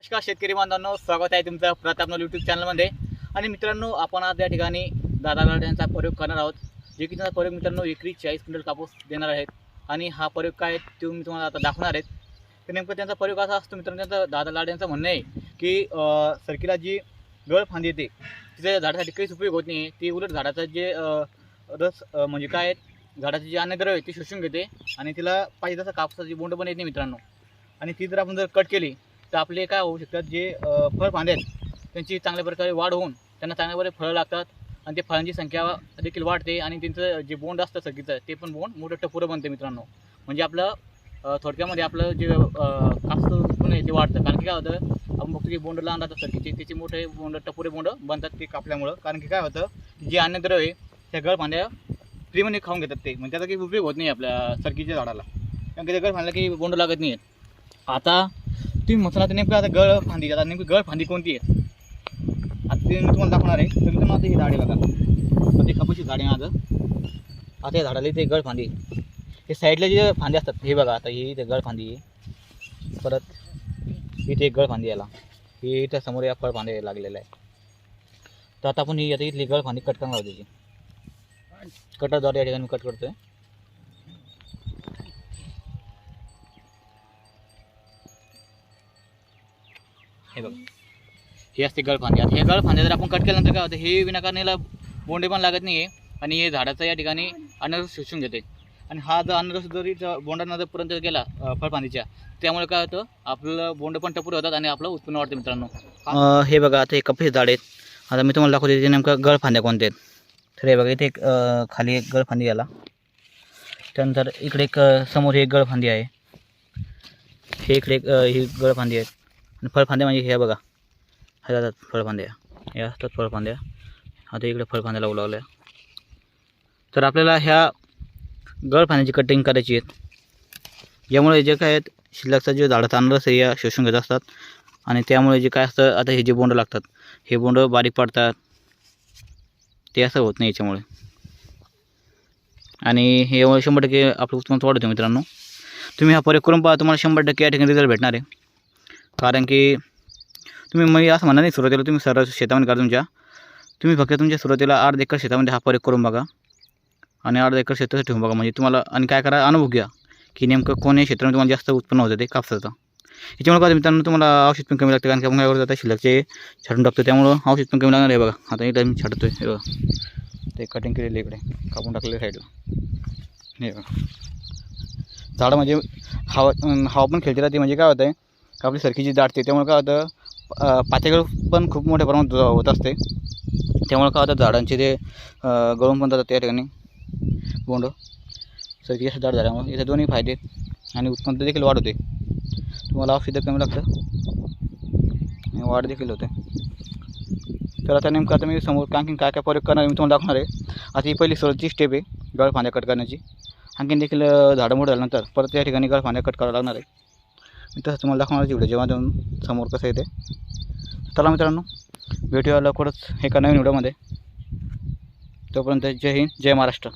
नमस्कार शेतकरी बांधवांनो स्वागत आहे तुमचं प्रतापनोल यूट्यूब चॅनलमध्ये आणि मित्रांनो आपण आज या ठिकाणी दादा गाड्यांचा प्रयोग करणार आहोत जे की त्यांचा प्रयोग मित्रांनो एकरी चाळीस क्विंटल कापूस देणार आहेत. आणि हा प्रयोग काय तो मी तुम्हाला आता दाखवणार आहेत तर नेमकं त्यांचा प्रयोग असा असतो मित्रांनो त्यांचं दादा लाड यांचं म्हणणं आहे की सरकीला जी गळ फांदी येते तिचा झाडासाठी काहीच उपयोग होत नाही. ती उलट झाडाचं जे रस म्हणजे काय आहे झाडाचे जे अन्नद्रव्य आहे ते शोषून घेते आणि तिला पाहिजे तसं कापसाची बोंड पण येत नाही मित्रांनो. आणि ती जर आपण जर कट केली तर आपले काय होऊ शकतात जे अ, फळ आहेत त्यांची चांगल्या प्रकारे वाढ होऊन त्यांना चांगल्या प्रकारे फळं लागतात आणि ते फळांची संख्या देखील वाढते आणि त्यांचं जे बोंड असतं सगळीचं ते पण बोंड मोठं टप्पुरं बनते मित्रांनो. म्हणजे आपलं थोडक्यामध्ये आपलं जे कास्त आहे ते वाढतं. कारण की काय होतं आपण बघतो की बोंड लहान राहतात सरकीचे त्याचे मोठे बोंड टपुरे बोंड बनतात ते कापल्यामुळं. कारण की काय होतं जे अन्नद्रव्य आहे त्या गळ प्रेमाने फ्रीमध्ये खाऊन घेतात ते. म्हणजे त्याचा काही उपयोग होत नाही आपल्या सरकीच्या झाडाला. कारण की ते गळ फांदला काही बोंड लागत नाही आहेत आता तुम्ही म्हटलं आता नेमकं आता गळ फांदी आता नेमकी गळ फांदी कोणती आहे? आता ते मी तुम्हाला दाखवणार आहे. तर मित्रांनो आता ही झाडे बघा. आता ते कपाशी झाडे आहे माझं. आता या झाडाला ते गळ फांदी हे साईडला जे फांदे असतात हे बघा आता ही ते गळ फांदी आहे. परत इथे एक गळ फांदी याला. हे इथं समोर या फळ फांदे लागलेलं आहे. तर आता आपण ही आता इथली गळ फांदी कट करणार त्याची. कटरद्वारे या ठिकाणी कट करतोय. हे बघ. हे असते गळफांदे आता हे गळफांदे जर आपण कट केल्यानंतर काय होतं? हे विनाकारणीला बोंडे पण लागत नाही आहे आणि हे झाडाचं या ठिकाणी अनरस शोषून घेते. आणि हा जर अनरस जरी बोंडांना जर पर्यंत गेला फळफांदीच्या त्यामुळे काय होतं? आपलं बोंड पण टपूर होतात आणि आपलं उत्पन्न वाढतं मित्रांनो. हे. बघा आता हे कपडे झाड आहेत. आता मी तुम्हाला दाखवते ते नेमकं गळफांद्या कोणते आहेत. तर हे बघा इथे एक खाली एक गळफांदी याला त्यानंतर इकडे एक समोर समोर एक गळफांदी आहे. हे इकडे एक ही गळफांदी आहेत आणि फळफांद्या म्हणजे हे बघा. हे जातात फळफांद्या. ह्या असतात फळफांद्या. आता इकडे फळफांद्या लावू लागल्या तर आपल्याला ह्या गळफांद्याची कटिंग करायची आहेत. यामुळे जे काय आहेत शिल्लकचा जे झाडाचा अनरस आहे या शोषून घेत असतात. आणि त्यामुळे जे काय असतं आता हे जे बोंड लागतात हे बोंड बारीक पडतात. ते असं होत नाही याच्यामुळे. आणि हे शंभर टक्के आपलं उत्पन्न वाढवते मित्रांनो. तुम्ही हा प्रयोग करून पहा तुम्हाला शंभर टक्के या ठिकाणी रिझल्ट भेटणार आहे. कारण की तुम्ही मग असं म्हणा नाही सुरुवातीला तुम्ही सरळ शेतामध्ये करा तुमच्या तुम्ही फक्त तुमच्या सुरुवातीला अर्ध एकर शेतामध्ये हा प्रयोग करून बघा. आणि आठ एकर शेतासाठी ठेवून बघा. म्हणजे तुम्हाला आणि काय करा अनुभव घ्या की नेमकं कोण्या क्षेत्रामध्ये तुम्हाला जास्त उत्पन्न होतं ते कापसाचं. याच्यामुळे काय मित्रांनो तुम्हाला औषध पण कमी लागतं. कारण की आपण काय करतो आता शिल्लकचे छाटून टाकतो. त्यामुळं औषध पण कमी लागणार आहे बघा. आता एकदा मी छाटतो आहे बघा. ते कटिंग केलेलं इकडे. कापून टाकलेलं साईडला हे बघा. झाडं म्हणजे हवा हवा पण खेळते राहते. म्हणजे काय होतं आहे आपली सरकीची दाटते त्यामुळे काय होतं पातेगळ पण खूप मोठ्या प्रमाणात होत असते. त्यामुळे काय होतं झाडांचे ते गळून पण जातात त्या ठिकाणी. बोंड. सरकी जास्त दाट झाल्यामुळे याचे दोन्ही फायदे आणि उत्पन्न देखील वाढ होते तुम्हाला औषधं कमी लागतं. आणि वाढ देखील होते. तर आता नेमकं आता मी समोर आणखीन काय काय प्रयोग करणार मी तुम्हाला दाखवणार आहे. आता ही पहिली सरची स्टेप आहे गळ फांद्या कट करण्याची. आणखीन देखील झाडं मोठं झाल्यानंतर परत या ठिकाणी गळ फांद्या कट करावं लागणार आहे. मी तसं तुम्हाला दाखवणार व्हिडिओ जेव्हा जाऊन समोर कसं येते चला मित्रांनो भेटूया लवकरच एका नवीन व्हिडिओमध्ये तोपर्यंत जय हिंद जय महाराष्ट्र.